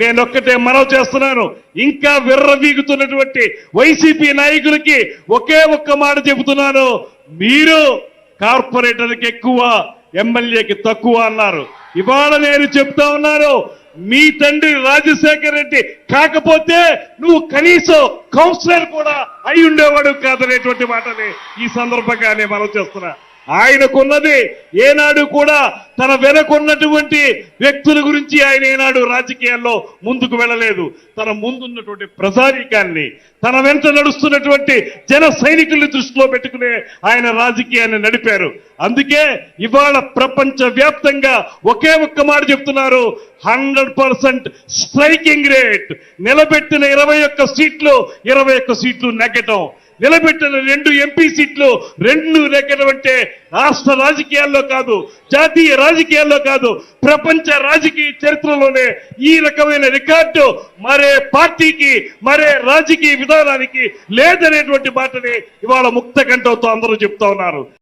నేను ఒక్కటే మనవి చేస్తున్నాను. ఇంకా విర్రవీగుతున్నటువంటి వైసీపీ నాయకులకి ఒకే ఒక్క మాట చెబుతున్నాను. మీరు కార్పొరేటర్కి ఎక్కువ ఎమ్మెల్యేకి తక్కువ అన్నారు. ఇవాళ నేను చెప్తా ఉన్నాను మీ తండ్రి రాజశేఖర్ రెడ్డి కాకపోతే నువ్వు కనీసం కౌన్సిలర్ కూడా అయి ఉండేవాడు కాదనేటువంటి మాటని ఈ సందర్భంగా నేను మనం చేస్తున్నా. ఆయనకున్నది ఏనాడు కూడా తన వెనకున్నటువంటి వ్యక్తుల గురించి ఆయన ఏనాడు రాజకీయాల్లో ముందుకు వెళ్ళలేదు. తన ముందున్నటువంటి ప్రజానీకాన్ని తన వెంట నడుస్తున్నటువంటి జన సైనికుల్ని దృష్టిలో పెట్టుకునే ఆయన రాజకీయాన్ని నడిపారు. అందుకే ఇవాళ ప్రపంచ వ్యాప్తంగా ఒకే ఒక్క మాట చెప్తున్నారు హండ్రెడ్ పర్సెంట్ స్ట్రైకింగ్ రేట్. నిలబెట్టిన ఇరవై ఒక్క సీట్లు ఇరవై ఒక్క సీట్లు నెగ్గటం. నిలబెట్టిన రెండు ఎంపీ సీట్లు రెండు నెగ్గడం అంటే రాష్ట్ర రాజకీయాల్లో కాదు జాతీయ రాజకీయాల్లో కాదు ప్రపంచ రాజకీయ చరిత్రలోనే ఈ రకమైన రికార్డు మరే పార్టీకి మరే రాజకీయ విధానానికి లేదనేటువంటి మాటని ఇవాళ ముక్త కంఠంతో అందరూ చెప్తా ఉన్నారు.